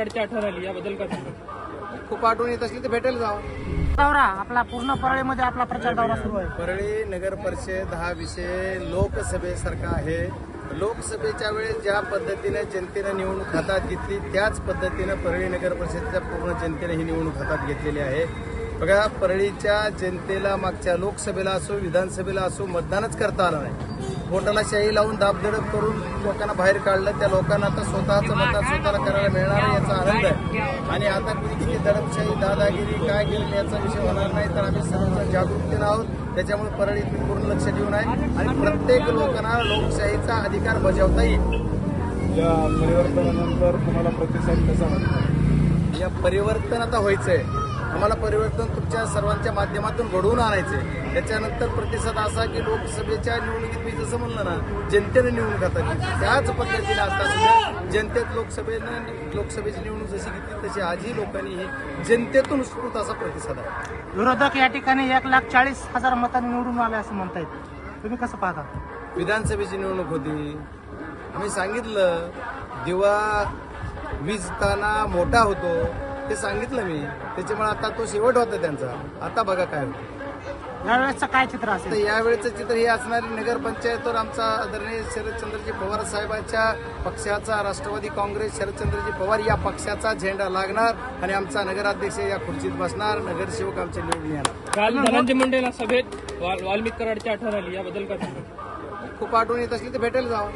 कराडची आठवण आली याबद्दल सांगा खूप आठवण येत असली तर भेटायला जावं. दौरा आपला पूर्ण परळीमध्ये आपला प्रचार दौरा सुरू आहे. परळी नगर परिषद हा विषय लोकसभेसारखा आहे. लोकसभेच्या वेळेस ज्या पद्धतीने जनतेनं निवडणूक हातात घेतली त्याच पद्धतीनं परळी नगर परिषदेच्या पूर्ण जनतेने ही निवडणूक हातात घेतलेली आहे. बघा परळीच्या जनतेला मागच्या लोकसभेला असो विधानसभेला असो मतदानच करता आलं नाही. बोटाला शाही लावून दाबदडप करून लोकांना बाहेर काढलं त्या लोकांना आता स्वतःचं मतदान स्वतःला करायला मिळणार याचा आणि आता कुणी किती दडपशाही दादागिरी काय केलं याचा विषय होणार नाही तर आम्ही सर्व जागरूकतेनं आहोत. त्याच्यामुळे परळीत पूर्ण लक्ष देऊन आहे. आणि प्रत्येक लोकांना लोकशाहीचा अधिकार बजावता येईल. या परिवर्तनानंतर तुम्हाला प्रतिसाद कसा वाटतो? या परिवर्तन आता व्हायचंय. आम्हाला परिवर्तन तुमच्या सर्वांच्या माध्यमातून घडवून आणायचंय. त्याच्यानंतर प्रतिसाद असा की लोकसभेच्या निवडणुकीत मी जसं म्हणलं ना जनतेने निवडणूक हातात घेतली त्याच पद्धतीने आता सुद्धा जनतेत लोकसभेनं लोकसभेची निवडणूक जशी घेतली तशी आजही लोकांनी ही जनतेतून उत्स्फूर्त असा प्रतिसाद आहे. विरोधक या ठिकाणी एक लाख चाळीस हजार मतांनी निवडून आले असं म्हणतायत. तुम्ही कसं पाहता? विधानसभेची निवडणूक होती. आम्ही सांगितलं दिवा विजताना मोठा होतो. ते सांगितलं मी. त्याच्यामुळे आता तो शेवट होता त्यांचा. आता बघा काय होतं. यावेळेसचं काय चित्र तर असेल यावेळेचं चित्र हे असणारी नगरपंचायतवर आमचा आदरणीय शरदचंद्रजी पवार साहेबांच्या पक्षाचा राष्ट्रवादी काँग्रेस शरदचंद्रजी पवार या पक्षाचा झेंडा लागणार आणि आमचा नगराध्यक्ष या खुर्चीत बसणार. नगरसेवक आमचे निवडून येणार. काल धनंजय मुंडेला सभेत वाल- वाल्मिक कराडची आठवण आली. याबद्दल काय खूप आठवण येत असली तर भेटायला जावं.